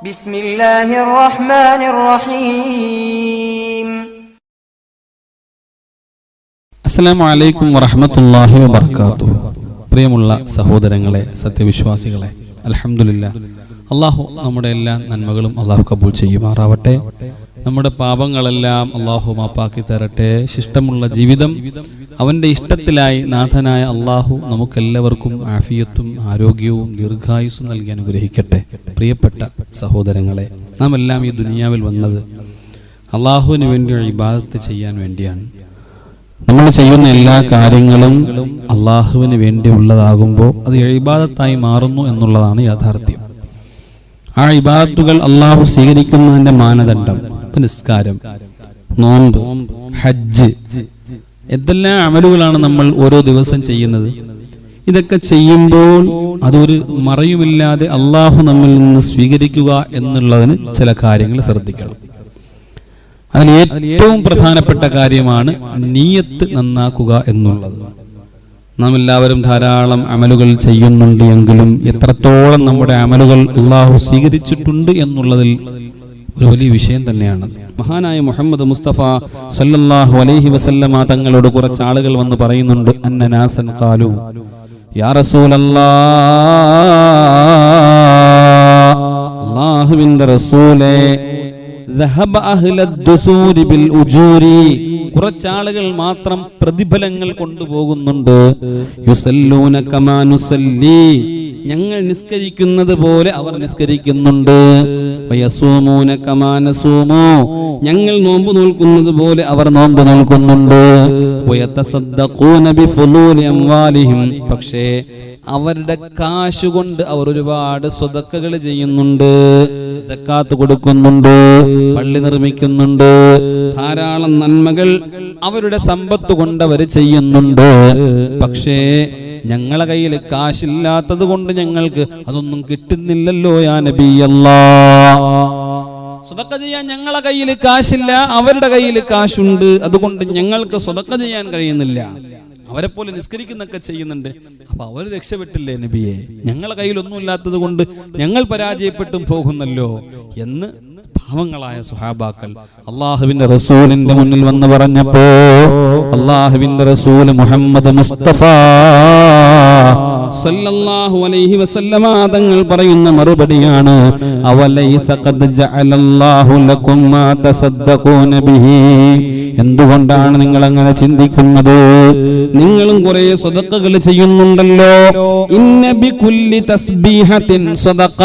ബിസ്മില്ലാഹിർ റഹ്മാനിർ റഹീം അസ്സലാമു അലൈക്കും വറഹ്മത്തുള്ളാഹി വബറകാതുഹു. പ്രിയമുള്ള സഹോദരങ്ങളെ സത്യവിശ്വാസികളെ അലഹമുല്ല അള്ളാഹു നമ്മുടെ എല്ലാ നന്മകളും അള്ളാഹു കബൂൽ ചെയ്യുമാറാവട്ടെ. നമ്മുടെ പാപങ്ങളെല്ലാം അള്ളാഹു മാപ്പാക്കി തരട്ടെ. ശിഷ്ടമുള്ള ജീവിതം അവന്റെ ഇഷ്ടത്തിലായി നാഥനായ അള്ളാഹു നമുക്കെല്ലാവർക്കും ആഫിയത്തും ആരോഗ്യവും ദീർഘായുസ്സും നൽകി അനുഗ്രഹിക്കട്ടെ. പ്രിയപ്പെട്ട സഹോദരങ്ങളെ നാം എല്ലാം ഈ ദുനിയാവിൽ വന്നത് അള്ളാഹുവിന് വേണ്ടി ഇബാദത്ത് ചെയ്യാൻ വേണ്ടിയാണ്. നമ്മൾ ചെയ്യുന്ന എല്ലാ കാര്യങ്ങളും അള്ളാഹുവിന് വേണ്ടിയുള്ളതാകുമ്പോൾ അത് ഇബാദത്തായി മാറുന്നു എന്നുള്ളതാണ് യാഥാർത്ഥ്യം. ആ ഇബാദത്തുകൾ അള്ളാഹു സ്വീകരിക്കുന്നതിന്റെ മാനദണ്ഡം നിസ്കാരം നോമ്പ് ഹജ്ജ് എന്തെല്ലാം അമലുകളാണ് നമ്മൾ ഓരോ ദിവസം ചെയ്യുന്നത്? ഇതൊക്കെ ചെയ്യുമ്പോൾ അതൊരു മറയുമില്ലാതെ അള്ളാഹു നമ്മിൽ നിന്ന് സ്വീകരിക്കുക എന്നുള്ളതിന് ചില കാര്യങ്ങൾ ശ്രദ്ധിക്കണം. അതിൽ ഏറ്റവും പ്രധാനപ്പെട്ട കാര്യമാണ് നീയത്ത് നന്നാക്കുക എന്നുള്ളത്. നാം എല്ലാവരും ധാരാളം അമലുകൾ ചെയ്യുന്നുണ്ട് എങ്കിലും എത്രത്തോളം നമ്മുടെ അമലുകൾ അള്ളാഹു സ്വീകരിച്ചിട്ടുണ്ട് എന്നുള്ളതിൽ ഒരു വലിയ വിഷയം തന്നെയാണ്. മഹാനായ മുഹമ്മദ് മുസ്തഫ സല്ലല്ലാഹു അലൈഹി വസല്ലമ തങ്ങളോട് കുറച്ച് ആളുകൾ വന്ന് പറയുന്നുണ്ട് അന്നനാസൻ കാലു യാ റസൂലേ കുറച്ചാളുകൾ മാത്രം പ്രതിഫലങ്ങൾ കൊണ്ടുപോകുന്നുണ്ട്. ഞങ്ങൾ നിസ്കരിക്കുന്നത് പോലെ അവർ നിസ്കരിക്കുന്നുണ്ട്. ഞങ്ങൾ നോമ്പ് നോൽക്കുന്നത് പോലെ അവർ നോമ്പ് നോൽക്കുന്നുണ്ട്. പക്ഷേ അവരുടെ കാശ് കൊണ്ട് അവർ ഒരുപാട് സ്വതക്കകൾ ചെയ്യുന്നുണ്ട്. സക്കാത്ത് കൊടുക്കുന്നുണ്ട് പള്ളി നിർമ്മിക്കുന്നുണ്ട് ധാരാളം നന്മകൾ അവരുടെ സമ്പത്ത് കൊണ്ടവർ ചെയ്യുന്നുണ്ട്. പക്ഷേ ഞങ്ങളെ കയ്യിൽ കാശില്ലാത്തത് കൊണ്ട് ഞങ്ങൾക്ക് അതൊന്നും കിട്ടുന്നില്ലല്ലോ യാ നബിയല്ലാ സ്വതക്ക ചെയ്യാൻ ഞങ്ങളെ കയ്യിൽ കാശില്ല അവരുടെ കയ്യിൽ കാശുണ്ട്. അതുകൊണ്ട് ഞങ്ങൾക്ക് സ്വതക്ക ചെയ്യാൻ കഴിയുന്നില്ല. അവരെ പോലെ നിസ്കരിക്കുന്നൊക്കെ ചെയ്യുന്നുണ്ട്. അപ്പൊ അവർ രക്ഷപ്പെട്ടില്ലേ നബിയെ? ഞങ്ങളെ കയ്യിൽ ഒന്നുമില്ലാത്തത് കൊണ്ട് ഞങ്ങൾ പരാജയപ്പെട്ടും പോകുന്നല്ലോ എന്ന് ഭാവങ്ങളായ സുഹാബാക്കൾ അള്ളാഹുവിന്റെ റസൂലിന്റെ മുന്നിൽ വന്ന് പറഞ്ഞപ്പോ അള്ളാഹുവിന്റെ റസൂൽ മുഹമ്മദ് മുസ്തഫ. സല്ലല്ലാഹു അലൈഹി വസല്ലമ തങ്ങൾ പറയുന്ന മറുപടിയാണ് അവലൈസ ഖദ് ജഅലല്ലാഹു ലക്കും മാ തസദ്ദഖൂന ബിഹി. എന്തുകൊണ്ടാണ് നിങ്ങൾ അങ്ങനെ ചിന്തിക്കുന്നത്? നിങ്ങളും കുറെ സ്വതക്കകൾ ചെയ്യുന്നുണ്ടല്ലോ. ഇന്ന ബികുല്ലി തസ്ബീഹത്തിൻ സ്വതക്ക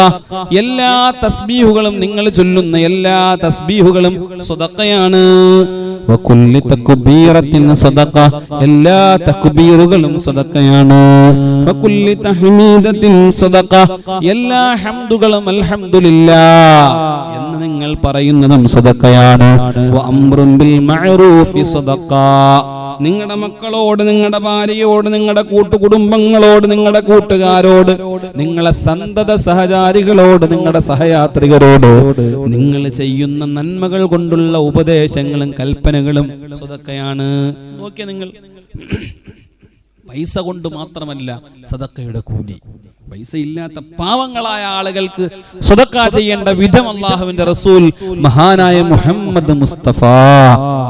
എല്ലാ തസ്ബീഹുകളും നിങ്ങൾ ചൊല്ലുന്ന എല്ലാ തസ്ബീഹുകളും സ്വതക്കയാണ് വകുല്ലി തക്ബീറത്തിൻ സ്വതക്ക എല്ലാ തക്ബീറുകളും സ്വതക്കയാണ് വകുല്ലി തഹ്മീദത്തിൻ സ്വതക്ക എല്ലാ ഹംദുകളും അൽഹംദുലില്ലാ. പറയുന്നതും സ്വതക്ക നിങ്ങളുടെ മക്കളോട് നിങ്ങളുടെ ഭാര്യയോട് നിങ്ങളുടെ കൂട്ടുകുടുംബങ്ങളോട് നിങ്ങളുടെ കൂട്ടുകാരോട് നിങ്ങളെ സന്തത സഹചാരികളോട് നിങ്ങളുടെ സഹയാത്രികരോട് നിങ്ങൾ ചെയ്യുന്ന നന്മകൾ കൊണ്ടുള്ള ഉപദേശങ്ങളും കൽപ്പനകളും സ്വതക്കയാണ് നോക്കിയ നിങ്ങൾ. പൈസ കൊണ്ട് മാത്രമല്ല സദക്കയുടെ കൂലി. പൈസ ഇല്ലാത്ത പാവങ്ങളായ ആളുകൾക്ക് സ്വതക്ക ചെയ്യേണ്ട വിധം അള്ളാഹുവിന്റെ റസൂൽ മഹാനായ മുഹമ്മദ് മുസ്തഫ.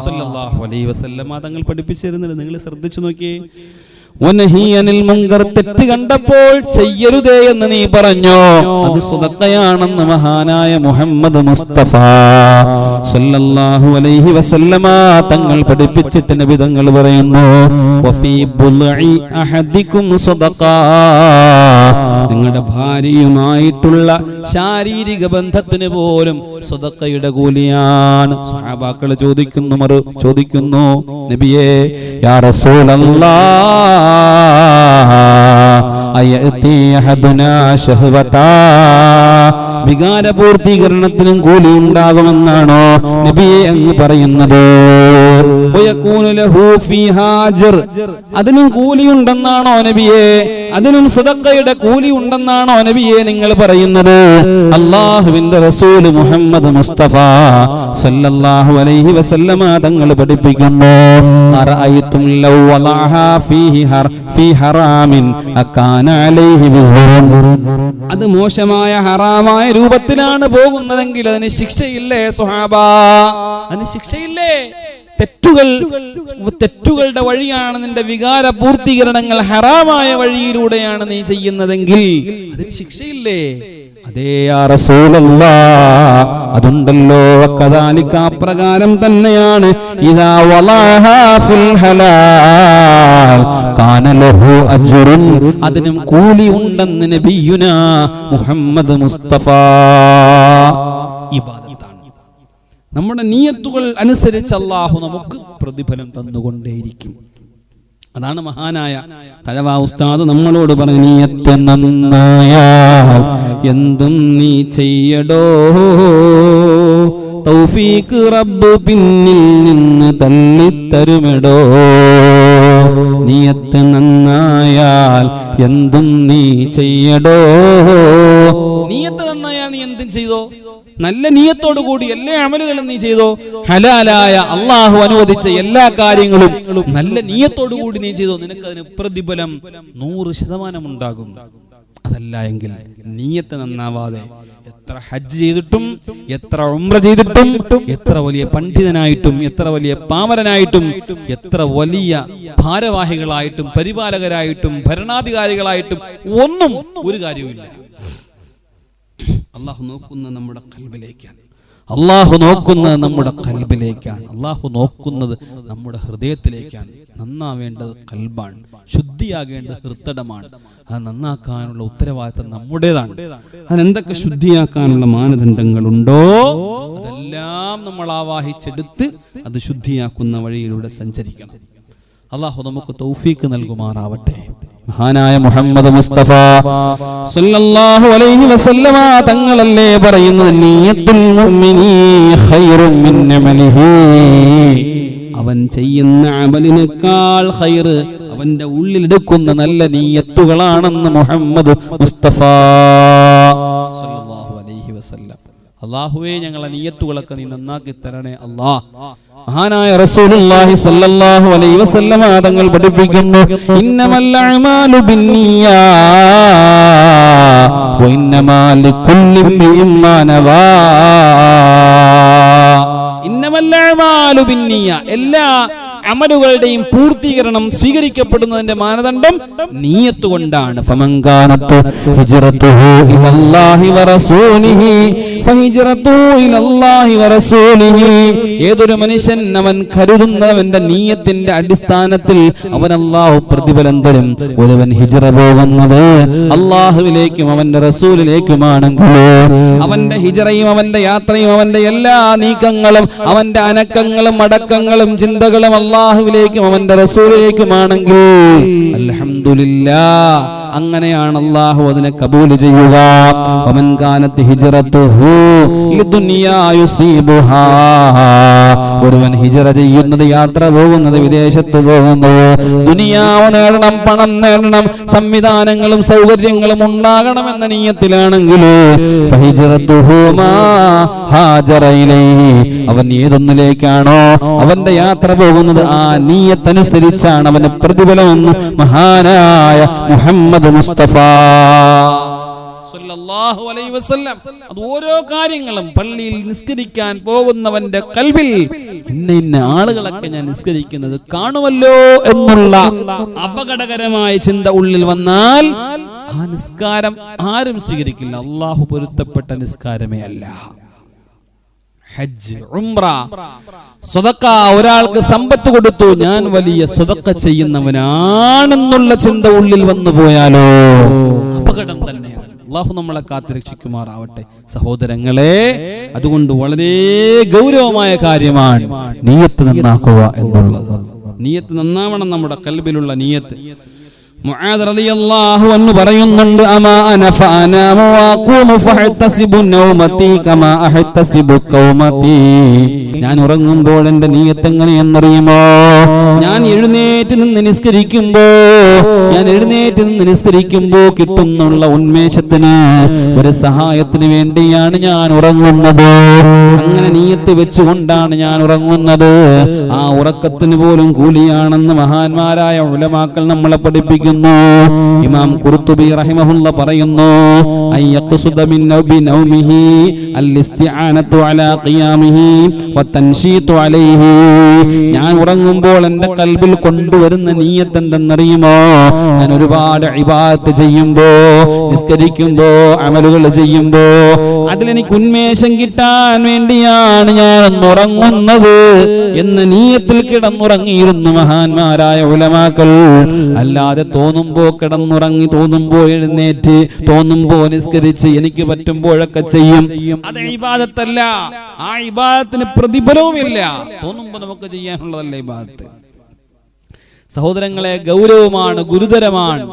സല്ലല്ലാഹു അലൈഹി വസല്ലമ തങ്ങൾ പഠിപ്പിച്ചിരുന്നില്ല. നിങ്ങൾ ശ്രദ്ധിച്ചു നോക്കിയേ. മുങ്കർ തെറ്റ് കണ്ടപ്പോൾ ചെയ്യരുതേ എന്ന് നീ പറഞ്ഞോ? അത് സുതത്തയാണെന്ന് മഹാനായ മുഹമ്മദ് മുസ്തഫ. സല്ലല്ലാഹു അലൈഹി വസല്ലമ തങ്ങൾ പഠിപ്പിച്ചിട്ട് നബിതങ്ങൾ പറയുന്നു വഫീ ബുൽഇ സ്വതക്ക നിങ്ങളുടെ ഭാര്യയുമായിട്ടുള്ള ശാരീരിക ബന്ധത്തിന് പോലും സ്വതക്കയുടെ കൂലിയാണ്. സഹാബാക്കൾ ചോദിക്കുന്നു മറു ചോദിക്കുന്നു നബിയേ യാ വികാരപൂർത്തീകരണത്തിനും കൂലി ഉണ്ടാകുമെന്നാണോ നബിയെ അങ്ങ് പറയുന്നത്? അതിനും കൂലിയുണ്ടെന്നാണോ നബിയെ? അതിനും സുതക്കയുടെ കൂലി ഉണ്ടെന്നാണോ നബിയെ നിങ്ങൾ പറയുന്നത്? അള്ളാഹുവിന്റെ റസൂൽ മുഹമ്മദ് മുസ്തഫ സല്ലല്ലാഹു അലൈഹി വസല്ലമ തങ്ങൾ പഠിപ്പിക്കുന്നു. അറഅയ്തും ലൗ വലഹ ഫീഹി ഹർ ഫീ ഹറാമിൻ അകാന അലൈഹി വിസ്റുൻ. അത് മോശമായ ഹറാമായ രൂപത്തിലാണ് പോകുന്നതെങ്കിൽ അതിന് ശിക്ഷയില്ലേ സുഹാബ? അതിന് ശിക്ഷയില്ലേ? തെറ്റുകൾ തെറ്റുകളുടെ വഴിയാണ് നിന്റെ വികാര പൂർത്തീകരണങ്ങൾ ഹറാമായ വഴിയിലൂടെയാണ് നീ ചെയ്യുന്നതെങ്കിൽ അതിന് ശിക്ഷയില്ലേ? അതേ അതുണ്ടല്ലോ. കദാലിക അപ്രകാരം തന്നെയാണ്. അതിനും കൂലി ഉണ്ടെന്ന് നബിയുന മുഹമ്മദ് മുസ്തഫ. ഇബാദത്താണ് നമ്മുടെ നീയത്തുകൾ അനുസരിച്ച് അള്ളാഹു നമുക്ക് പ്രതിഫലം തന്നുകൊണ്ടേയിരിക്കും. അതാണ് മഹാനായ തഴവ ഉസ്താദ് നമ്മളോട് പറഞ്ഞു നീയത്ത് നന്നായാൽ എന്തും നീ ചെയ്യടോ. തൗഫീക്ക് റബ്ബ് പിന്നിൽ നിന്ന് തള്ളിത്തരുമെടോ. നീയത്ത് നന്നായാൽ എന്തും നീ ചെയ്യടോ. നീയത്ത് നന്നായാൽ നീ എന്തും ചെയ്തോ? നല്ല നീയത്തോടു കൂടി എല്ലാ അമലുകളും നീ ചെയ്തോ? ഹലാലായ അള്ളാഹു അനുവദിച്ച എല്ലാ കാര്യങ്ങളും നല്ല നീയത്തോടു കൂടി നീ ചെയ്തോ? നിനക്ക് അതിന് പ്രതിഫലം നൂറ് ശതമാനം ഉണ്ടാകും. അതല്ല എങ്കിൽ നീയത്ത് നന്നാവാതെ എത്ര ഹജ്ജ് ചെയ്തിട്ടും എത്ര ഉമ്ര ചെയ്തിട്ടും എത്ര വലിയ പണ്ഡിതനായിട്ടും എത്ര വലിയ പാമരനായിട്ടും എത്ര വലിയ ഭാരവാഹികളായിട്ടും പരിപാലകരായിട്ടും ഭരണാധികാരികളായിട്ടും ഒന്നും ഒരു കാര്യവുമില്ല. അള്ളാഹു നോക്കുന്നത് നമ്മുടെ കൽബിലേക്കാണ്. അള്ളാഹു നോക്കുന്നത് നമ്മുടെ കൽബിലേക്കാണ്. അള്ളാഹു നോക്കുന്നത് നമ്മുടെ ഹൃദയത്തിലേക്കാണ്. നന്നാവേണ്ടത് കൽബാണ്. ശുദ്ധിയാകേണ്ടത് ഹൃത്തടമാണ്. അത് നന്നാക്കാനുള്ള ഉത്തരവാദിത്തം നമ്മുടേതാണ്. അതിനെന്തൊക്കെ ശുദ്ധിയാക്കാനുള്ള മാനദണ്ഡങ്ങളുണ്ടോ? അതെല്ലാം നമ്മൾ ആവാഹിച്ചെടുത്ത് അത് ശുദ്ധിയാക്കുന്ന വഴിയിലൂടെ സഞ്ചരിക്കണം. അള്ളാഹു നമുക്ക് തൗഫീക്ക് നൽകുമാറാവട്ടെ. മഹാനായ മുഹമ്മദ് മുസ്തഫ സല്ലല്ലാഹു അലൈഹി വസല്ലമ തങ്ങളല്ലേ പറയുന്നത്? നിയത്തുൽ മുഅ്മിനി ഖൈറു മിൻ അമലിഹി. അവൻ ചെയ്യുന്ന അമലിനേക്കാൾ ഖൈർ അവന്റെ ഉള്ളിലെടുക്കുന്ന നല്ല നീയത്തുകളാണെന്ന് മുഹമ്മദ് മുസ്തഫ സല്ലല്ലാഹു അലൈഹി വസല്ലം. അള്ളാഹുവേ ഞങ്ങളെ നീയത്തുകളൊക്കെ നീ നന്നാക്കി തരണേ അള്ളാ. മഹാനായ റസൂലുള്ളാഹി സ്വല്ലല്ലാഹു അലൈഹി വസല്ലമ തങ്ങൾ പഠിപ്പിക്കുന്നു. ഇന്നമൽ അഅമാലു ബിന്നിയാ വ ഇന്നമാ ലികുല്ലി ഇംറിഇൻ മാ നവാ. ഇന്നമൽ അഅമാലു ബിന്നിയാ. എല്ലാ അമലുകളുടെയും പൂർത്തീകരണം സ്വീകരിക്കപ്പെടുന്നതിന്റെ മാനദണ്ഡം നീയത്ത് കൊണ്ടാണ് ഏതൊരു മനുഷ്യൻ അവൻ കരുതുന്നവന്റെ നീയത്തിന്റെ അടിസ്ഥാനത്തിൽ അവൻ അള്ളാഹു പ്രതിഫലം തരും. ഒരുവൻ ഹിജറ പോകുന്നത് അള്ളാഹുവിലേക്കും അവന്റെ റസൂലിലേക്കുമാണെങ്കിൽ അവന്റെ ഹിജറയും അവന്റെ യാത്രയും അവന്റെ എല്ലാ നീക്കങ്ങളും അവന്റെ അനക്കങ്ങളും അടക്കങ്ങളും ചിന്തകളും അള്ളാഹുവിലേക്കും അവന്റെ റസൂലിലേക്കുമാണെങ്കിൽ അൽഹംദുലില്ലാ അങ്ങനെയാണ് അള്ളാഹു അതിനെ കബൂൽ ചെയ്യുക. ഒരുവൻ ഹിജറ ചെയ്യുന്നത് യാത്ര പോകുന്നത് വിദേശത്ത് പോകുന്നു. ദുനിയാവ് നേടണം പണം നേടണം സംവിധാനങ്ങളും സൗകര്യങ്ങളും ഉണ്ടാകണമെന്ന നീയത്തിലാണെങ്കിൽ ഫഹിജ്റത്തുഹു മാ അവൻ ഏതൊന്നിലേക്കാണോ അവന്റെ യാത്ര പോകുന്നത് ആ നീയത്തനുസരിച്ചാണ് അവന് പ്രതിഫലമെന്ന് മഹാനായ മുഹമ്മദ് മുസ്തഫ. അലൈഹി വസല്ലം. അത് ഓരോ കാര്യങ്ങളും പള്ളിയിൽ നിസ്കരിക്കാൻ പോകുന്നവന്റെ കൽവിൽ ഇന്ന ഇന്ന ആളുകളൊക്കെ ഞാൻ നിസ്കരിക്കുന്നത് കാണുമല്ലോ എന്നുള്ള അപകടകരമായ ചിന്ത ഉള്ളിൽ വന്നാൽ ആ നിസ്കാരം ആരും സ്വീകരിക്കില്ല. അള്ളാഹു പൊരുത്തപ്പെട്ട നിസ്കാരമേ അല്ല. ഹജ്ജ് ഉംറ. സ്വതക്ക ഒരാൾക്ക് സമ്പത്ത് കൊടുത്തു ഞാൻ വലിയ സ്വതക്ക ചെയ്യുന്നവനാണെന്നുള്ള ചിന്ത ഉള്ളിൽ വന്നു പോയാലോ? അപകടം തന്നെയാണ്. അള്ളാഹു നമ്മളെ കാത്തുരക്ഷിക്കുമാറാവട്ടെ. സഹോദരങ്ങളെ അതുകൊണ്ട് വളരെ ഗൗരവമായ കാര്യമാണ് നീയത്ത് നന്നാക്കുക എന്നുള്ളത്. നീയത്ത് നന്നാവണം നമ്മുടെ കൽബിലുള്ള നീയത്ത്. അൻഹു പറയുന്നുണ്ട് ഞാൻ ഉറങ്ങുമ്പോൾ എന്റെ നീയത്ത് എങ്ങനെയെന്നറിയുമോ? ഞാൻ എഴുന്നേറ്റ് നിന്ന് നിസ്കരിക്കുമ്പോ ഞാൻ എഴുന്നേറ്റ് നിന്ന് നിസ്കരിക്കുമ്പോ കിട്ടുന്നുള്ള ഉന്മേഷത്തിന് ഒരു സഹായത്തിന് വേണ്ടിയാണ് ഞാൻ ഉറങ്ങുന്നത്. അങ്ങനെ നീയത്ത് വെച്ചുകൊണ്ടാണ് ഞാൻ ഉറങ്ങുന്നത്. ആ ഉറക്കത്തിന് പോലും കൂലിയാണെന്ന് മഹാന്മാരായ ഉലമാക്കൾ നമ്മളെ പഠിപ്പിക്കുന്നു. പഠിപ്പിക്കുന്നു ഇമാം കുർത്തുബി റഹിമഹുല്ല പറയുന്നു ഞാൻ ഉറങ്ങുമ്പോൾ എന്റെ കൽബിൽ കൊണ്ടുവരുന്ന നീയത്ത് എന്തെന്നറിയുമോ ഞാൻ ഒരുപാട് ഇബാദത്ത് ചെയ്യുമ്പോ നിസ്കരിക്കുമ്പോ അമലുകൾ ചെയ്യുമ്പോ അതിലെനിക്ക് ഉന്മേഷം കിട്ടാൻ വേണ്ടിയാണ് ഞാൻ ഉറങ്ങുന്നത് എന്ന നീയത്തിൽ കിടന്നുറങ്ങിയിരുന്നു മഹാന്മാരായ ഉലമാക്കൾ. അല്ലാതെ തോന്നുമ്പോ കിടന്നുറങ്ങി തോന്നുമ്പോ എഴുന്നേറ്റ് തോന്നുമ്പോ നിസ്കരിച്ച് എനിക്ക് പറ്റുമ്പോഴൊക്കെ ചെയ്യും. അത് ഇബാദത്തല്ല. ആ ഇബാദത്തിന് പ്രതിഫലവുമില്ല. തോന്നുമ്പോ നമുക്ക് ചെയ്യാനുള്ളതല്ല ഇബാദത്ത്? സഹോദരങ്ങളെ ഗൗരവമാണ് ഗുരുതരമാണ്.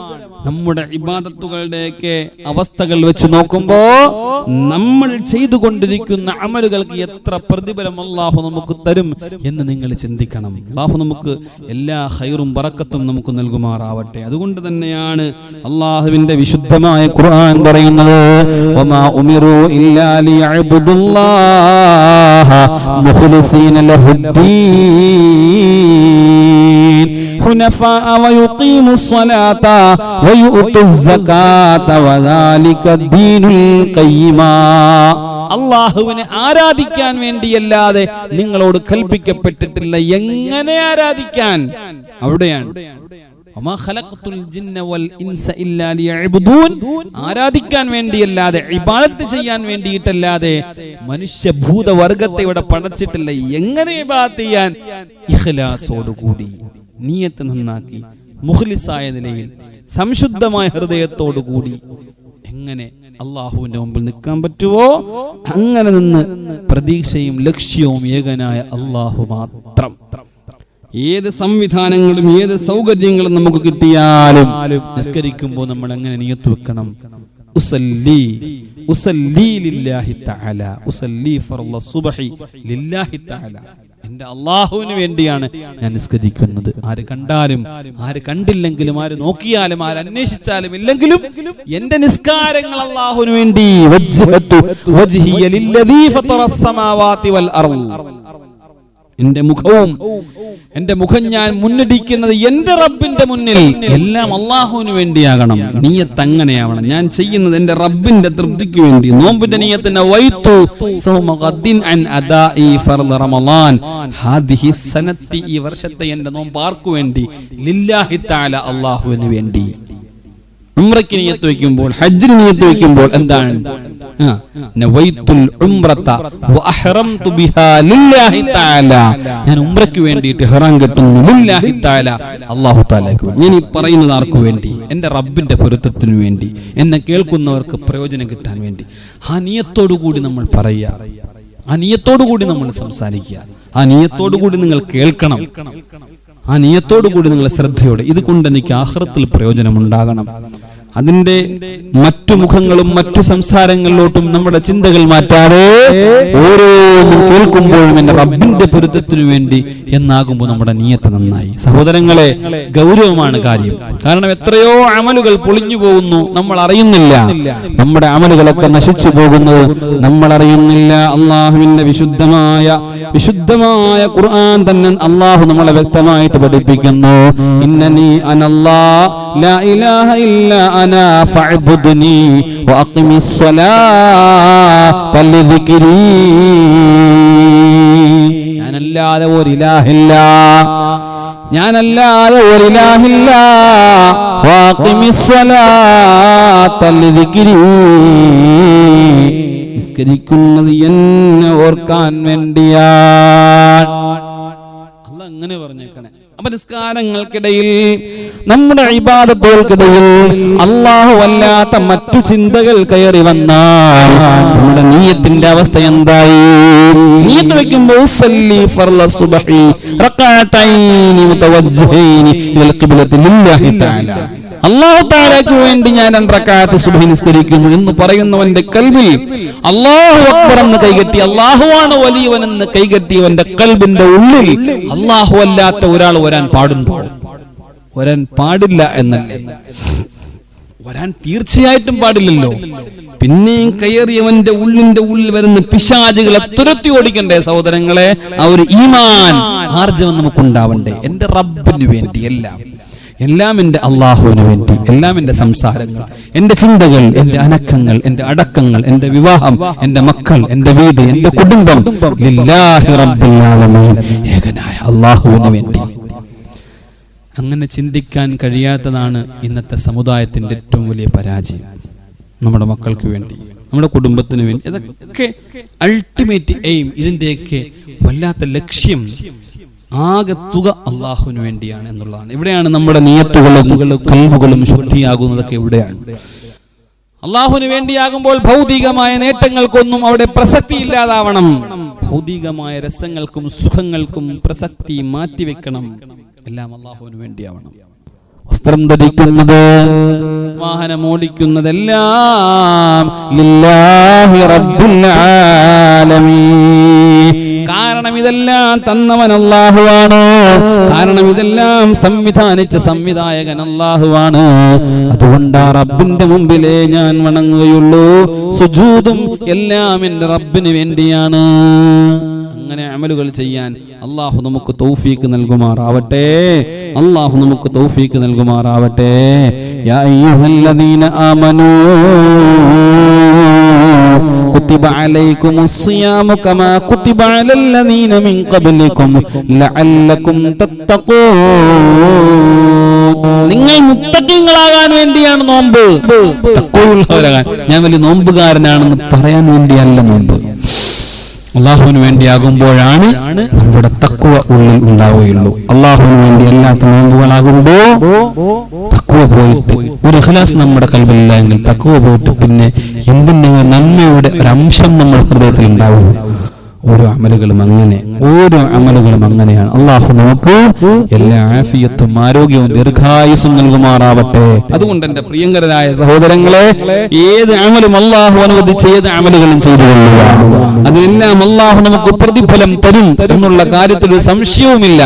നമ്മുടെ ഇബാദത്തുകളുടെയൊക്കെ അവസ്ഥകൾ വെച്ച് നോക്കുമ്പോ നമ്മൾ ചെയ്തുകൊണ്ടിരിക്കുന്ന അമലുകൾക്ക് എത്ര പ്രതിഫലം അള്ളാഹു നമുക്ക് തരും എന്ന് നിങ്ങൾ ചിന്തിക്കണം. അള്ളാഹു നമുക്ക് എല്ലാ ഹൈറും പറക്കത്തും നമുക്ക് നൽകുമാറാവട്ടെ. അതുകൊണ്ട് തന്നെയാണ് അള്ളാഹുവിന്റെ വിശുദ്ധമായ ഖുർആൻ പറയുന്നത് വമാ ഉമിറു ഇല്ലാ മുഖ്ലിസീന حنفاء ويقيموا الصلاة ويؤتوا الزكاة وذلك الدين القيما അള്ളാഹുവിനെ ആരാധിക്കാൻ വേണ്ടിയല്ലാതെ നിങ്ങളോട് കൽപ്പിക്കപ്പെട്ടിട്ടില്ല എങ്ങനെ ആരാധിക്കാൻ അവിടെയാണ് വമാ ഖലഖത്തുൽ ജിന്ന വൽ ഇൻസ ഇല്ലാ ലിയഅ്ബുദൂൻ ആരാധിക്കാൻ വേണ്ടിയല്ലാതെ ഇബാദത്ത് ചെയ്യാൻ വേണ്ടിയിട്ടല്ലാതെ മനുഷ്യഭൂത വർഗത്തെ ഇവിടെ പടച്ചിട്ടില്ല എങ്ങനെ ഇബാദത്ത് ചെയ്യാൻ ഇഖ്ലാസോടുകൂടി നീയത്ത് നന്നാക്കി മുഖ്ലിസായ നിലയിൽ സംശുദ്ധമായ ഹൃദയത്തോടുകൂടി എങ്ങനെ അള്ളാഹുവിന്റെ മുമ്പിൽ നിൽക്കാൻ പറ്റുമോ അങ്ങനെ നിന്ന് പ്രതീക്ഷയും ലക്ഷ്യവും ഏകനായ അള്ളാഹു മാത്രം. ഏത് സംവിധാനങ്ങളും ഏത് സൗകര്യങ്ങളും നമുക്ക് കിട്ടിയാലും നിസ്കരിക്കുമ്പോൾ നമ്മൾ എങ്ങനെ നിയത്ത് വെക്കണം? ഉസല്ലി ഉസല്ലി ലില്ലാഹി തആല ഉസല്ലി ഫർള സുബ്ഹി ലില്ലാഹി തആല. എന്റെ അള്ളാഹുവിന് വേണ്ടിയാണ് ഞാൻ നിസ്കരിക്കുന്നത്. ആര് കണ്ടാലും ആര് കണ്ടില്ലെങ്കിലും ആര് നോക്കിയാലും ആര് അന്വേഷിച്ചാലും ഇല്ലെങ്കിലും എന്റെ നിസ്കാരങ്ങൾ അള്ളാഹുവിന് വേണ്ടി എന്റെ മുഖവും എന്റെ മുഖം ഞാൻ മുന്നിടിക്കുന്നത് എന്റെ റബ്ബിന്റെ മുന്നിൽ. എല്ലാം അള്ളാഹുവിന് വേണ്ടിയാകണം. നീയത്ത് അങ്ങനെയാവണം. ഞാൻ ചെയ്യുന്നത് എന്റെ റബ്ബിന്റെ തൃപ്തിക്ക് വേണ്ടി. നോമ്പിന്റെ നീയത്തിന്റെ വൈത്തു ഈ വർഷത്തെ എന്റെ നോമ്പ് ആർക്കു വേണ്ടി? ലില്ലാഹി അള്ളാഹുവിന് വേണ്ടി. ഉംറയ്ക്ക് നീയത്ത് വയ്ക്കുമ്പോൾ ഹജ്ജിന് നീയത്ത് വയ്ക്കുമ്പോൾ എന്താണ്? ഞാൻ ഉംറയ്ക്ക് വേണ്ടിയിട്ട് ഇഹ്റാം കെട്ടുന്നു അല്ലാഹു തആലയ്ക്ക് ഞാൻ ഈ പറയുന്നത് ആർക്കു വേണ്ടി? എന്റെ റബ്ബിന്റെ പൊരുത്തത്തിനു വേണ്ടി. എന്നെ കേൾക്കുന്നവർക്ക് പ്രയോജനം കിട്ടാൻ വേണ്ടി. ആ കൂടി നമ്മൾ പറയുക. ആ കൂടി നമ്മൾ സംസാരിക്കുക. ആ കൂടി നിങ്ങൾ കേൾക്കണം. ആ നിയത്തോടു കൂടി നിങ്ങൾ ശ്രദ്ധയോടെ. ഇത് കൊണ്ട് എനിക്ക് ആഹ്റത്തിൽ പ്രയോജനമുണ്ടാകണം. അതിന്റെ മറ്റു മുഖങ്ങളും മറ്റു സംസാരങ്ങളിലോട്ടും നമ്മുടെ ചിന്തകൾ മാറ്റാതെ ഓരോന്നും കേൾക്കുമ്പോഴും എന്റെ റബ്ബിന്റെ പൊരുത്തത്തിനു വേണ്ടി എന്നാകുമ്പോൾ നമ്മുടെ നീയത്ത് നന്നായി. സഹോദരങ്ങളെ ഗൗരവമാണ് കാര്യം. കാരണം എത്രയോ അമലുകൾ പൊളിഞ്ഞു പോകുന്നു നമ്മൾ അറിയുന്നില്ല. നമ്മുടെ അമലുകളൊക്കെ നശിച്ചു പോകുന്നു നമ്മൾ അറിയുന്നില്ല. അള്ളാഹുവിന്റെ വിശുദ്ധമായ വിശുദ്ധമായ ഖുർആൻ തന്നെ അള്ളാഹു നമ്മളെ വ്യക്തമായിട്ട് പഠിപ്പിക്കുന്നു. ഇന്നനി അനല്ലാ ലാ ഇലാഹ ഇല്ല أنا فاعبدني وأقم الصلاة فلذكري. ഞാനല്ലാതെ ഒരിലാഹില്ല. ഞാനല്ലാതെ ഒരിലാഹില്ല. നിസ്കരിക്കുന്നത് എന്നെ ഓർക്കാൻ വേണ്ടിയാണ്. അല്ല അങ്ങനെ പറഞ്ഞേക്കണേ. അപ്പൊ നിസ്കാരങ്ങൾക്കിടയിൽ നമ്മുടെ ഇബാദത്തുകൾക്കിടയിൽ അള്ളാഹു അല്ലാത്ത മറ്റു ചിന്തകൾ കയറി വന്നാൽ നമ്മുടെ നീയത്തിന്റെ അവസ്ഥ എന്തായി? നീയത്ത് വെക്കുമ്പോൾ അള്ളാഹു താലാക്ക് വേണ്ടി ഞാൻ രണ്ടക്കാലത്ത് സുബഹി നിസ്കരിക്കുന്നു എന്ന് പറയുന്നവന്റെ കൽവിൽ അള്ളാഹു അക്ബർ എന്ന് കൈകെട്ടി അള്ളാഹുവാണ് വലിയവനെന്ന് കൈകെട്ടിയവന്റെ കൽബിന്റെ ഉള്ളിൽ അള്ളാഹു അല്ലാത്ത ഒരാൾ വരാൻ പാടുണ്ടോ? വരാൻ പാടില്ല എന്നല്ലേ? വരാൻ തീർച്ചയായിട്ടും പാടില്ലല്ലോ. പിന്നെയും കയറിയവന്റെ ഉള്ളിന്റെ ഉള്ളിൽ വരുന്ന പിശാചുകളെ തുരത്തി ഓടിക്കണ്ടേ സഹോദരങ്ങളെ? ആ ഒരു ഈമാൻ ആർജവം നമുക്കുണ്ടാവണ്ടേ? എന്റെ റബ്ബിന് വേണ്ടി എല്ലാം. എല്ലാം എന്റെ അള്ളാഹുവിന് വേണ്ടി എല്ലാം എന്റെ സംസാരങ്ങൾ എന്റെ ചിന്തകൾ എന്റെ അനക്കങ്ങൾ എന്റെ അടക്കങ്ങൾ എന്റെ വിവാഹം എന്റെ മക്കൾ എന്റെ വീട് എന്റെ കുടുംബം. ഏകനായ അള്ളാഹുവിന് വേണ്ടി. അങ്ങനെ ചിന്തിക്കാൻ കഴിയാത്തതാണ് ഇന്നത്തെ സമുദായത്തിന്റെ ഏറ്റവും വലിയ പരാജയം. നമ്മുടെ മക്കൾക്ക് വേണ്ടി നമ്മുടെ കുടുംബത്തിന് വേണ്ടി. ഇതൊക്കെ അൾട്ടിമേറ്റ് എയിം ഇതിന്റെയൊക്കെ വല്ലാത്ത ലക്ഷ്യം ആകെ തുക അള്ളാഹുവിന് വേണ്ടിയാണ് എന്നുള്ളതാണ്. ഇവിടെയാണ് നമ്മുടെ നിയത്തുകളും കൽവുകളും ശുദ്ധിയാകുന്നതൊക്കെ ഇവിടെയാണ്. അള്ളാഹുവിന് വേണ്ടിയാകുമ്പോൾ ഭൗതികമായ നേട്ടങ്ങൾക്കൊന്നും അവിടെ പ്രസക്തി ഇല്ലാതാവണം. ഭൗതികമായ രസങ്ങൾക്കും സുഖങ്ങൾക്കും പ്രസക്തി മാറ്റിവെക്കണം. എല്ലാം അള്ളാഹുവിന് വേണ്ടിയാവണം. വസ്ത്രം ധരിക്കുന്നത് വാഹനം ഓടിക്കുന്നതെല്ലാം കാരണം ഇതെല്ലാം തന്നവൻ അള്ളാഹുവാണ് കാരണം ഇതെല്ലാം സംവിധാനിച്ച സംവിധായകൻ അള്ളാഹുവാണ് അതുകൊണ്ട് ആ റബ്ബിന്റെ മുമ്പിലേ ഞാൻ വണങ്ങുകയുള്ളൂ. സുജൂതും എല്ലാം എന്റെ റബ്ബിന് വേണ്ടിയാണ്. അങ്ങനെ അമലുകൾ ചെയ്യാൻ അള്ളാഹു നമുക്ക് തൗഫീക്ക് നൽകുമാറാവട്ടെ അള്ളാഹു നമുക്ക് തൗഫീക്ക് നൽകുമാറാവട്ടെ യാ അയ്യുഹല്ലദീന ആമനൂ كتب عليكم الصيام كما كتب على الذين من قبلكم لعلكم تتقون നിങ്ങൾ മുത്തക്കിങ്ങളാകാൻ വേണ്ടിയാണ് നോമ്പ് തക്കവുള്ളവരാകാൻ ഞാൻ വലിയ നോമ്പുകാരനാണെന്ന് പറയാൻ വേണ്ടിയല്ല നോമ്പ് അള്ളാഹുവിന് വേണ്ടിയാകുമ്പോഴാണ് നമ്മുടെ തക്കുവ ഉള്ളിൽ ഉണ്ടാവുകയുള്ളൂ. അള്ളാഹുവിന് വേണ്ടി അല്ലാത്ത നോമ്പുകളാകുമ്പോ തക്കുവ പോയിട്ട് ഒരു ഇഖ്ലാസ് നമ്മുടെ കൽവില്ല തക്കുവ പോയിട്ട് പിന്നെ എന്തിന്റെ നന്മയുടെ ഒരു അംശം നമ്മുടെ ഹൃദയത്തിൽ ഉണ്ടാവും. ഓരോ അമലുകളും അങ്ങനെ ഓരോ അമലുകളും അങ്ങനെയാണ്. അള്ളാഹു നമുക്ക് എല്ലാ ആഫിയത്തും ആരോഗ്യവും ദീർഘായുസും നൽകുമാറാവട്ടെ. അതുകൊണ്ട് എന്റെ പ്രിയങ്കരരായ സഹോദരങ്ങളെ ഏത് അമലും അള്ളാഹു അനുവദിച്ച് ഏത് അമലുകളും ചെയ്തു കൊള്ളുക. അതിനെല്ലാം അള്ളാഹു നമുക്ക് പ്രതിഫലം തരും എന്നുള്ള കാര്യത്തിൽ ഒരു സംശയവുമില്ല.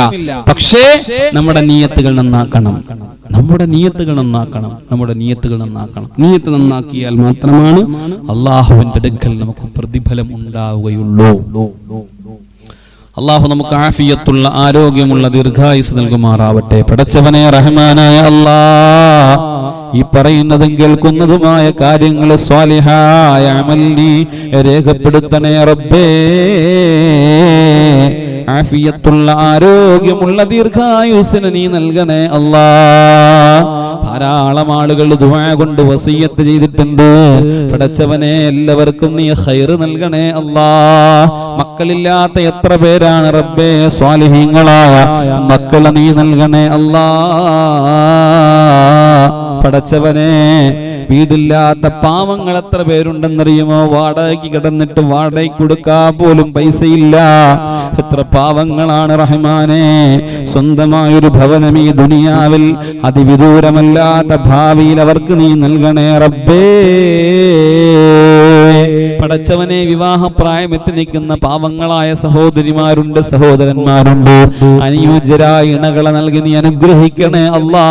പക്ഷേ നമ്മുടെ നീയത്തുകൾ നന്നാക്കണം. നമ്മുടെ നീയത്തുകൾ നന്നാക്കണം നമ്മുടെ നീയത്തുകൾ നന്നാക്കണം. നീയത്ത് നന്നാക്കിയാൽ മാത്രമാണ് അള്ളാഹുവിന്റെ അടുക്കൽ നമുക്ക് പ്രതിഫലം ഉണ്ടാവുകയുള്ളൂ. അള്ളാഹു നമുക്ക് ആഫിയത്തുള്ള ആരോഗ്യമുള്ള ദീർഘായുസ് നൽകുമാറാവട്ടെ. പടച്ചവനെ റഹ്മാനായ അല്ലാ ഈ പറയുന്നതും കേൾക്കുന്നതുമായ കാര്യങ്ങൾ സ്വാലിഹായ അമല്ലി രേഖപ്പെടുത്തണേ റബ്ബേ. ആഫിയത്തുള്ള ആരോഗ്യമുള്ള ദീർഘായുസിന് നീ നൽകണേ അല്ലാ. ധാരാളം ആളുകൾ കൊണ്ട് വസീയത്ത് ചെയ്തിട്ടുണ്ട്. പടച്ചവനെ എല്ലാവർക്കും നീ ഹൈർ നൽകണേ അല്ലാ. മക്കളില്ലാത്ത എത്ര പേരാണ് റബ്ബേ സ്വാലിഹീങ്ങളായ മക്കളെ നീ നൽകണേ അല്ലാ. പടച്ചവനെ വീടില്ലാത്ത പാവങ്ങൾ എത്ര പേരുണ്ടെന്നറിയുമോ? വാടകയ്ക്ക് കിടന്നിട്ട് വാടകയ്ക്ക് കൊടുക്കാൻ പോലും പൈസയില്ല. എത്ര പാവങ്ങളാണ് റഹ്മാനെ. സ്വന്തമായൊരു ഭവനം ഈ ദുനിയാവിൽ അതിവിദൂരമല്ലാത്ത ഭാവിയിൽ അവർക്ക് നീ നൽകണേ റബ്ബേ. പടച്ചവനെ വിവാഹ പ്രായമെത്തി നിൽക്കുന്ന പാവങ്ങളായ സഹോദരിമാരുണ്ട് സഹോദരന്മാരുണ്ട്. അനുയോജ്യരായ ഇണകളെ നൽകി നീ അനുഗ്രഹിക്കണേ അല്ലാ.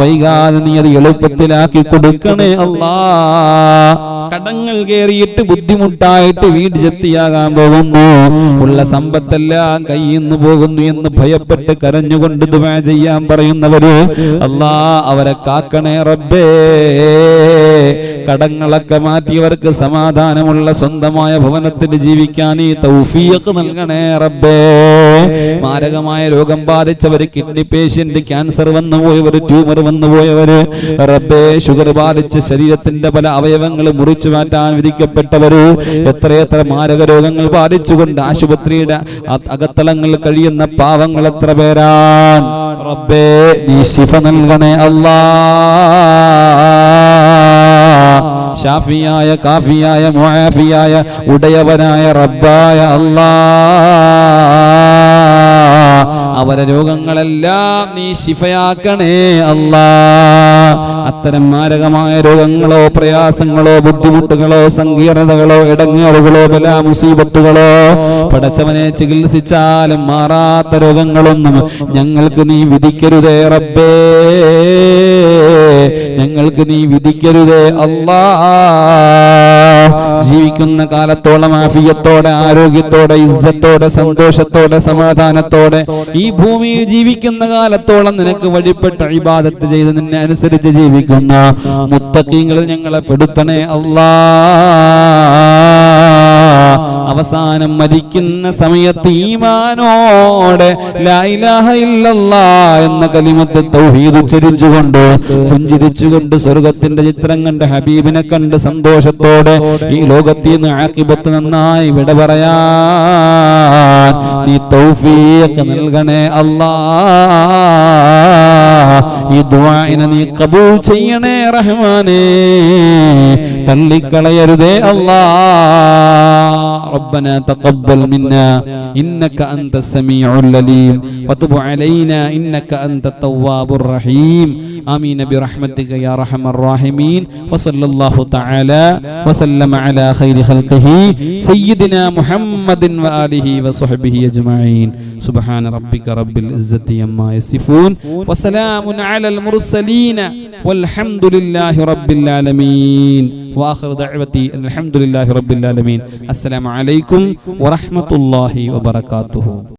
വൈകാതെ നീ അത് എളുപ്പത്തിലാക്കി കൊടുക്കണേ അല്ലാ. കടങ്ങൾ കയറിയിട്ട് ബുദ്ധിമുട്ടായിട്ട് വീട് ചെത്തിയാകാൻ പോകുന്നു. ഉള്ള സമ്പത്തെല്ലാം കയ്യിൽ നിന്ന് പോകുന്നു എന്ന് ഭയപ്പെട്ട് കരഞ്ഞുകൊണ്ട് ദുആ ചെയ്യാൻ പറയുന്നവര് അല്ലാ അവരെ കാക്കണേ റബ്ബേ. കടങ്ങളൊക്കെ മാറ്റിയവർക്ക് സമാധാനമുള്ള സ്വന്തമായ ഭവനത്തിൽ ജീവിക്കാൻ ഈ തൗഫീഖ് നൽകണേ റബ്ബേ. മാരകമായ രോഗം ബാധിച്ചവര് കിഡ്നി പേഷ്യന്റ് ക്യാൻസർ വന്നു പോയവര് ട്യൂമർ വന്നു പോയവര് റബ്ബേ ഷുഗർ ബാധിച്ച് ശരീരത്തിന്റെ പല അവയവങ്ങൾ മുറിച്ചു മാറ്റാൻ വിധിക്കപ്പെട്ടവര് എത്രയെത്ര മാരക രോഗങ്ങൾ ബാധിച്ചുകൊണ്ട് ആശുപത്രിയുടെ അകത്തളങ്ങൾ കഴിയുന്ന പാവങ്ങൾ എത്ര പേരാ? റബ്ബേ നീ ശിഫ നൽകണേ അല്ലാ. ഷാഫിയായ കാഫിയായ മുഹാഫിയായ ഉടയവനായ റബ്ബായ അല്ലാ. അവരെ രോഗങ്ങളെല്ലാം നീ ശിഫയാക്കണേ അല്ലാ. അത്തരം മാരകമായ രോഗങ്ങളോ പ്രയാസങ്ങളോ ബുദ്ധിമുട്ടുകളോ സങ്കീർണതകളോ ഇടങ്ങേറുകളോ പല മുസീബത്തുകളോ പടച്ചവനെ ചികിത്സിച്ചാലും മാറാത്ത രോഗങ്ങളൊന്നും ഞങ്ങൾക്ക് നീ വിധിക്കരുതേ റബ്ബേ. ഞങ്ങൾക്ക് നീ വിധിക്കരുതേ അല്ലാ. ജീവിക്കുന്ന കാലത്തോളം ആഫിയത്തോടെ ആരോഗ്യത്തോടെ ഇസ്സത്തോടെ സന്തോഷത്തോടെ സമാധാനത്തോടെ ഈ ഭൂമിയിൽ ജീവിക്കുന്ന കാലത്തോളം നിനക്ക് വഴിപ്പെട്ട ഇബാദത്ത് ചെയ്ത് നിന്നെ അനുസരിച്ച് ജീവിക്കുന്ന മുത്തക്കീങ്ങളിൽ ഞങ്ങളെ പെടുത്തണേ അല്ലാ. അവസാനം മരിക്കുന്ന സമയത്ത് ഈമാനോടെ എന്ന കലിമത്ത് തൗഹീദ് ഉച്ചരിച്ചുകൊണ്ട് പുഞ്ചിരിച്ചുകൊണ്ട് സ്വർഗത്തിന്റെ ചിത്രം കണ്ട് ഹബീബിനെ കണ്ട് സന്തോഷത്തോടെ ഈ ലോകത്തിൽ നിന്ന് ആക്കിപത്ത് നന്നായി വിട പറയാ നീ തൗഫീഖ് നൽകണേ അല്ലാ ഈ ദുആഇനെ നീ കബൂൽ ചെയ്യണേ റഹ്മാനേ തള്ളിക്കളയരുതേ അല്ലാ ربنا تقبل منا إنك أنت السميع العليم وتب علينا إنك أنت التواب الرحيم آمين برحمتك يا أرحم الراحمين وصلى الله تعالى وسلم على خير خلقه سيدنا محمد وآله وصحبه أجمعين سبحان ربك رب العزة عما يصفون وسلام على المرسلين والحمد لله رب العالمين واخر دعوتي ان الحمد لله رب العالمين السلام عليكم ورحمه الله وبركاته